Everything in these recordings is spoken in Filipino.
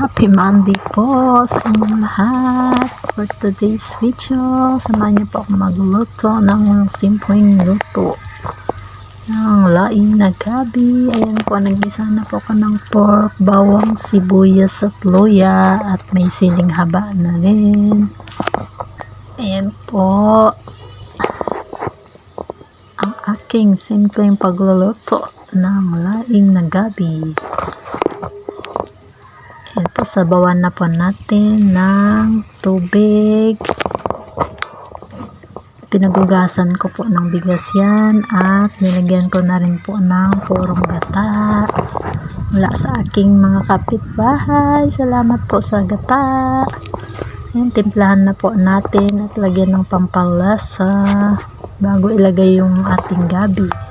Happy Monday po sa inyong lahat. For today's video, samahan niyo po ako magluto ng simpleng luto ng laing na gabi. Ayan po, nagisa na po ako ng pork, bawang, sibuyas at luya at may siling haba na rin. Ayan po ang aking simpleng pagluluto ng laing na gabi. Sabawan na po natin ng tubig. Pinagugasan ko po ng bigas yan at nilagyan ko na rin po ng purong gata. Mula sa aking mga kapitbahay. Salamat po sa gata. Ayan, timplahan na po natin at lagyan ng pampalasa bago ilagay yung ating gabi.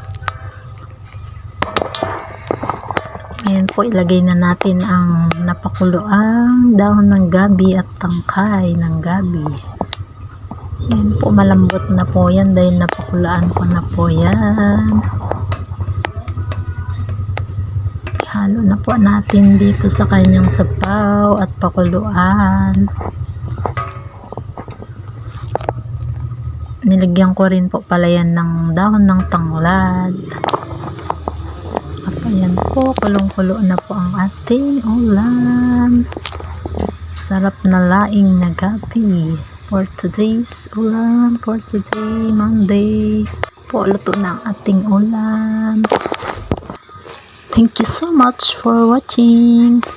Ngayon po ilagay na natin ang napakuloang dahon ng gabi at tangkay ng gabi. Ngayon po malambot na po yan dahil napakulaan ko na po yan. Halo na po natin dito sa kanyang sapaw at pakuluan. Nilagyan ko rin po pala yan ng dahon ng tanglad. Kulong-kulo na po ang ating ulam. Sarap na laing na gabi. For today's ulam, for today, Monday. Po, luto na ang ating ulam. Thank you so much for watching.